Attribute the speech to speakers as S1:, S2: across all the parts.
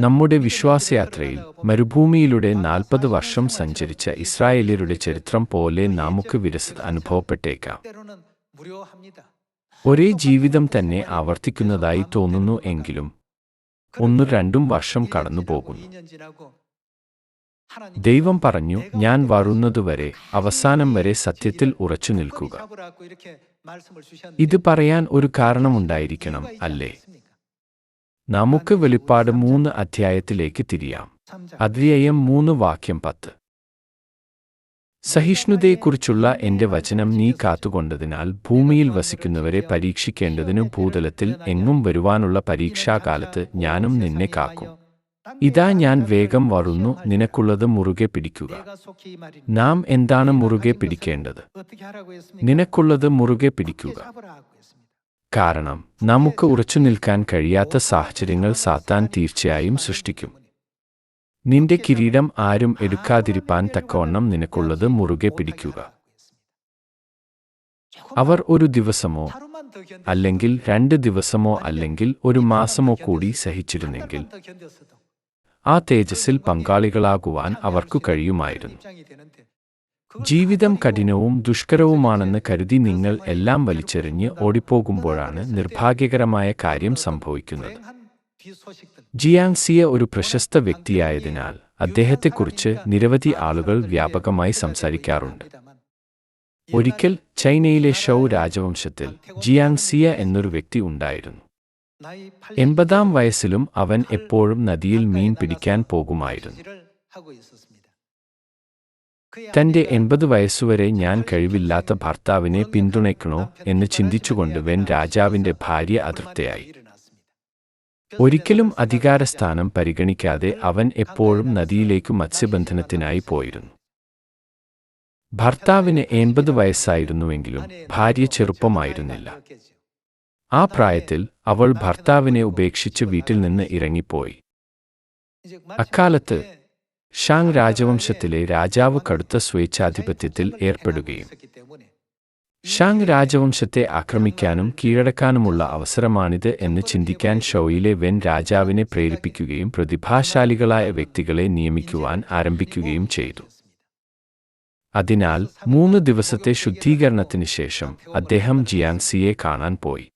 S1: നമ്മുടെ വിശ്വാസയാത്രയിൽ മരുഭൂമിയിലൂടെ നാൽപ്പത് വർഷം സഞ്ചരിച്ച ഇസ്രായേലിയരുടെ ചരിത്രം പോലെ നമുക്ക് വിരസത അനുഭവപ്പെട്ടേക്കാം. ഒരേ ജീവിതം തന്നെ ആവർത്തിക്കുന്നതായി തോന്നുന്നു എങ്കിലും ഒന്നു രണ്ടും വർഷം കടന്നുപോകുന്നു. ദൈവം പറഞ്ഞു ഞാൻ വരുന്നതുവരെ അവസാനം വരെ സത്യത്തിൽ ഉറച്ചു നിൽക്കുക ഇത് പറയാൻ ഒരു കാരണമുണ്ടായിരിക്കണം അല്ലേ? നമുക്ക് വെളിപ്പാട് മൂന്ന് അധ്യായത്തിലേക്ക് തിരിയാം. അധ്യായം മൂന്ന് വാക്യം പത്ത്. സഹിഷ്ണുതയെക്കുറിച്ചുള്ള എന്റെ വചനം നീ കാത്തുകൊണ്ടതിനാൽ ഭൂമിയിൽ വസിക്കുന്നവരെ പരീക്ഷിക്കേണ്ടതിനു ഭൂതലത്തിൽ എങ്ങും വരുവാനുള്ള പരീക്ഷാകാലത്ത് ഞാനും നിന്നെ കാക്കും. ഇതാ ഞാൻ വേഗം വരുന്നു നിനക്കുള്ളത് മുറുകെ പിടിക്കുക. നാം എന്താണ് മുറുകെ പിടിക്കേണ്ടത്? നിനക്കുള്ളത് മുറുകെ പിടിക്കുക. കാരണം നമുക്ക് ഉറച്ചുനിൽക്കാൻ കഴിയാത്ത സാഹചര്യങ്ങൾ സാത്താൻ തീർച്ചയായും സൃഷ്ടിക്കും. നിന്റെ കിരീടം ആരും എടുക്കാതിരിപ്പാൻ തക്കവണ്ണം നിനക്കുള്ളത് മുറുകെ പിടിക്കുക. അവർ ഒരു ദിവസമോ അല്ലെങ്കിൽ രണ്ട് ദിവസമോ അല്ലെങ്കിൽ ഒരു മാസമോ കൂടി സഹിച്ചിരുന്നെങ്കിൽ ആ തേജസ്സിൽ പങ്കാളികളാകുവാൻ അവർക്കു കഴിയുമായിരുന്നു. ജീവിതം കഠിനവും ദുഷ്കരവുമാണെന്ന് കരുതി നിങ്ങൾ എല്ലാം വലിച്ചെറിഞ്ഞ് ഓടിപ്പോകുമ്പോഴാണ് നിർഭാഗ്യകരമായ കാര്യം സംഭവിക്കുന്നത്. ജിയാങ്സിയ ഒരു പ്രശസ്ത വ്യക്തിയായതിനാൽ അദ്ദേഹത്തെക്കുറിച്ച് നിരവധി ആളുകൾ വ്യാപകമായി സംസാരിക്കാറുണ്ട്. ഒരിക്കൽ ചൈനയിലെ ഷൗ രാജവംശത്തിൽ ജിയാങ്സിയ എന്നൊരു വ്യക്തി ഉണ്ടായിരുന്നു. എൺപതാം വയസ്സിലും അവൻ എപ്പോഴും നദിയിൽ മീൻ പിടിക്കാൻ പോകുമായിരുന്നു. തന്റെ എൺപത് വയസ്സുവരെ ഞാൻ കഴിവില്ലാത്ത ഭർത്താവിനെ പിന്തുണയ്ക്കണോ എന്ന് ചിന്തിച്ചുകൊണ്ട് വെൻ രാജാവിന്റെ ഭാര്യ അതൃപ്തയായി. ഒരിക്കലും അധികാരസ്ഥാനം പരിഗണിക്കാതെ അവൻ എപ്പോഴും നദിയിലേക്ക് മത്സ്യബന്ധനത്തിനായി പോയിരുന്നു. ഭർത്താവിന് എൺപത് വയസ്സായിരുന്നുവെങ്കിലും ഭാര്യ ചെറുപ്പമായിരുന്നില്ല. ആ പ്രായത്തിൽ അവൾ ഭർത്താവിനെ ഉപേക്ഷിച്ച് വീട്ടിൽ നിന്ന് ഇറങ്ങിപ്പോയി. അക്കാലത്ത് ഷാങ് രാജവംശത്തിലെ രാജാവ് കടുത്ത സ്വേച്ഛാധിപത്യത്തിൽ ഏർപ്പെടുകയും. ഷാങ് രാജവംശത്തെ ആക്രമിക്കാനും കീഴടക്കാനുമുള്ള അവസരമാണിത് എന്ന് ചിന്തിക്കാൻ ഷോയിലെ വെൻ രാജാവിനെ പ്രേരിപ്പിക്കുകയും പ്രതിഭാശാലികളായ വ്യക്തികളെ നിയമിക്കുവാൻ ആരംഭിക്കുകയും ചെയ്തു. അതിനാൽ മൂന്ന് ദിവസത്തെ ശുദ്ധീകരണത്തിന് ശേഷം അദ്ദേഹം ജിയാൻസിയെ കാണാൻ പോയി.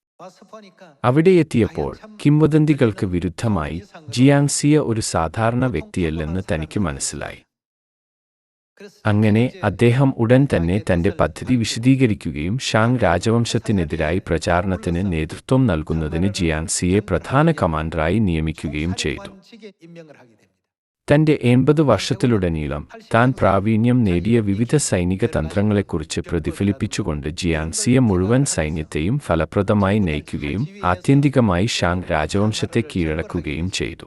S1: അവിടെ എത്തിയപ്പോൾ കിംവദന്തികൾക്ക് വിരുദ്ധമായി ജിയാങ്സിയ ഒരു സാധാരണ വ്യക്തിയല്ലെന്ന് തനിക്ക് മനസ്സിലായി. അങ്ങനെ അദ്ദേഹം ഉടൻ തന്നെ തന്റെ പദ്ധതി വിശദീകരിക്കുകയും ഷാങ് രാജവംശത്തിനെതിരായി പ്രചാരണത്തിന് നേതൃത്വം നൽകുന്നതിന് ജിയാങ്സിയെ പ്രധാന കമാൻഡറായി നിയമിക്കുകയും ചെയ്തു. തന്റെ എൺപത് വർഷത്തിലുടനീളം താൻ പ്രാവീണ്യം നേടിയ വിവിധ സൈനിക തന്ത്രങ്ങളെക്കുറിച്ച് പ്രതിഫലിപ്പിച്ചുകൊണ്ട് ജിയാങ്സിയ മുഴുവൻ സൈന്യത്തെയും ഫലപ്രദമായി നയിക്കുകയും ആത്യന്തികമായി ഷാങ് രാജവംശത്തെ കീഴടക്കുകയും ചെയ്തു.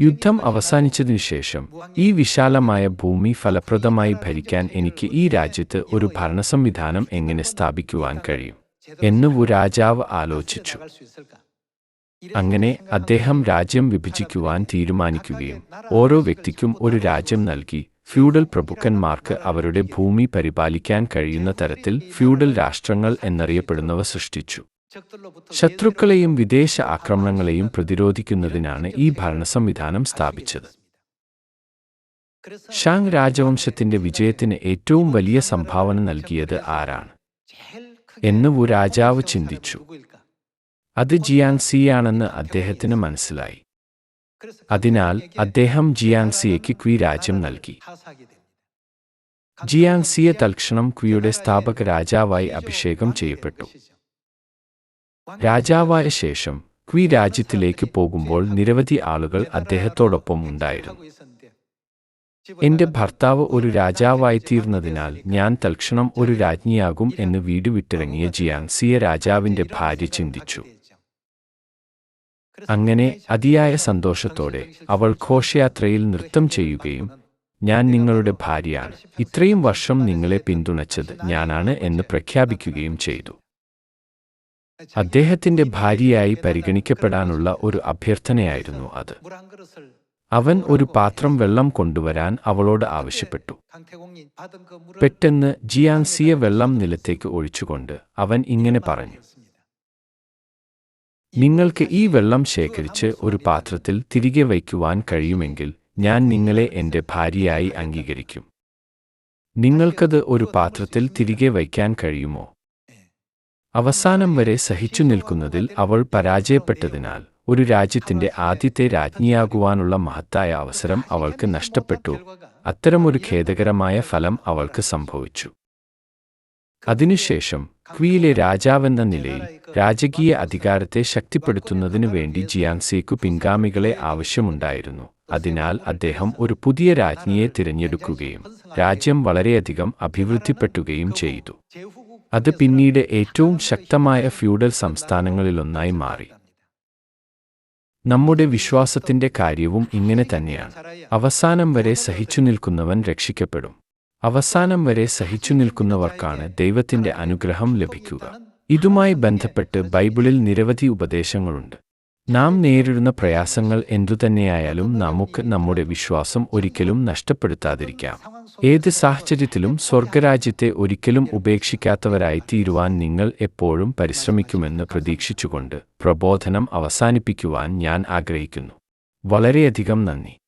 S1: യുദ്ധം അവസാനിച്ചതിനു ശേഷം ഈ വിശാലമായ ഭൂമി ഫലപ്രദമായി ഭരിക്കാൻ എനിക്ക് ഈ രാജ്യത്ത് ഒരു ഭരണസംവിധാനം എങ്ങനെ സ്ഥാപിക്കുവാൻ കഴിയും? എന്ന് രാജാവ് ആലോചിച്ചു. അങ്ങനെ അദ്ദേഹം രാജ്യം വിഭജിക്കുവാൻ തീരുമാനിക്കുകയും ഓരോ വ്യക്തിക്കും ഒരു രാജ്യം നൽകി. ഫ്യൂഡൽ പ്രഭുക്കന്മാർക്ക് അവരുടെ ഭൂമി പരിപാലിക്കാൻ കഴിയുന്ന തരത്തിൽ ഫ്യൂഡൽ രാഷ്ട്രങ്ങൾ എന്നറിയപ്പെടുന്നവ സൃഷ്ടിച്ചു. ശത്രുക്കളെയും വിദേശ ആക്രമണങ്ങളെയും പ്രതിരോധിക്കുന്നതിനാണ് ഈ ഭരണസംവിധാനം സ്ഥാപിച്ചത്. ഷാങ് രാജവംശത്തിന്റെ വിജയത്തിന് ഏറ്റവും വലിയ സംഭാവന നൽകിയത് ആരാണ്? എന്ന് രാജാവ് ചിന്തിച്ചു. അത് ജിയാങ്സിയാണെന്ന് അദ്ദേഹത്തിന് മനസ്സിലായി. അതിനാൽ അദ്ദേഹം ജിയാങ്സിയയ്ക്ക് ക്വി രാജ്യം നൽകി. ജിയാൻസിയെ തൽക്ഷണം ക്വിയുടെ സ്ഥാപക രാജാവായി അഭിഷേകം ചെയ്യപ്പെട്ടു. രാജാവായ ശേഷം ക്വി രാജ്യത്തിലേക്ക് പോകുമ്പോൾ നിരവധി ആളുകൾ അദ്ദേഹത്തോടൊപ്പം ഉണ്ടായിരുന്നു. എന്റെ ഭർത്താവ് ഒരു രാജാവായിത്തീർന്നതിനാൽ ഞാൻ തൽക്ഷണം ഒരു രാജ്ഞിയാകും എന്ന് വീട് വിട്ടിറങ്ങിയ ജിയാങ്സിയ രാജാവിന്റെ ഭാര്യ ചിന്തിച്ചു. അങ്ങനെ അതിയായ സന്തോഷത്തോടെ അവൾ ഘോഷയാത്രയിൽ നൃത്തം ചെയ്യുകയും ഞാൻ നിങ്ങളുടെ ഭാര്യയാണ്. ഇത്രയും വർഷം നിങ്ങളെ പിന്തുണച്ചത് ഞാനാണ് എന്ന് പ്രഖ്യാപിക്കുകയും ചെയ്തു. അദ്ദേഹത്തിന്റെ ഭാര്യയായി പരിഗണിക്കപ്പെടാനുള്ള ഒരു അഭ്യർത്ഥനയായിരുന്നു അത്. അവൻ ഒരു പാത്രം വെള്ളം കൊണ്ടുവരാൻ അവളോട് ആവശ്യപ്പെട്ടു. പെട്ടെന്ന് ജിയാൻസിയ വെള്ളം നിലത്തേക്ക് ഒഴിച്ചുകൊണ്ട് അവൻ ഇങ്ങനെ പറഞ്ഞു നിങ്ങൾക്ക് ഈ വെള്ളം ശേഖരിച്ച് ഒരു പാത്രത്തിൽ തിരികെ വയ്ക്കുവാൻ കഴിയുമെങ്കിൽ ഞാൻ നിങ്ങളെ എന്റെ ഭാര്യയായി അംഗീകരിക്കും. നിങ്ങൾക്കത് ഒരു പാത്രത്തിൽ തിരികെ വയ്ക്കാൻ കഴിയുമോ? അവസാനം വരെ സഹിച്ചു നിൽക്കുന്നതിൽ അവൾ പരാജയപ്പെട്ടതിനാൽ ഒരു രാജ്യത്തിന്റെ ആദ്യത്തെ രാജ്ഞിയാകുവാനുള്ള മഹത്തായ അവസരം അവൾക്ക് നഷ്ടപ്പെട്ടു. അത്തരമൊരു ഖേദകരമായ ഫലം അവൾക്ക് സംഭവിച്ചു. അതിനുശേഷം ക്വിയിലെ രാജാവെന്ന നിലയിൽ രാജകീയ അധികാരത്തെ ശക്തിപ്പെടുത്തുന്നതിനു വേണ്ടി ജിയാങ്സിയക്കു പിൻഗാമികളെ ആവശ്യമുണ്ടായിരുന്നു. അതിനാൽ അദ്ദേഹം ഒരു പുതിയ രാജ്ഞിയെ തിരഞ്ഞെടുക്കുകയും രാജ്യം വളരെയധികം അഭിവൃദ്ധിപ്പെട്ടുകയും ചെയ്തു. അത് പിന്നീട് ഏറ്റവും ശക്തമായ ഫ്യൂഡൽ സംസ്ഥാനങ്ങളിലൊന്നായി മാറി. നമ്മുടെ വിശ്വാസത്തിന്റെ കാര്യവും ഇങ്ങനെ തന്നെയാണ്. അവസാനം വരെ സഹിച്ചു നിൽക്കുന്നവൻ രക്ഷിക്കപ്പെടും. അവസാനം വരെ സഹിച്ചു നിൽക്കുന്നവർക്കാണ് ദൈവത്തിന്റെ അനുഗ്രഹം ലഭിക്കുക. ഇതുമായി ബന്ധപ്പെട്ട് ബൈബിളിൽ നിരവധി ഉപദേശങ്ങളുണ്ട്. നാം നേരിടുന്ന പ്രയാസങ്ങൾ എന്തുതന്നെയായാലും നമുക്ക് നമ്മുടെ വിശ്വാസം ഒരിക്കലും നഷ്ടപ്പെടുത്താതിരിക്കാം. ഏത് സാഹചര്യത്തിലും സ്വർഗരാജ്യത്തെ ഒരിക്കലും ഉപേക്ഷിക്കാത്തവരായി തീരുവാൻ നിങ്ങൾ എപ്പോഴും പരിശ്രമിക്കുമെന്ന് പ്രതീക്ഷിച്ചുകൊണ്ട് പ്രബോധനം അവസാനിപ്പിക്കുവാൻ ഞാൻ ആഗ്രഹിക്കുന്നു. വളരെയധികം നന്ദി.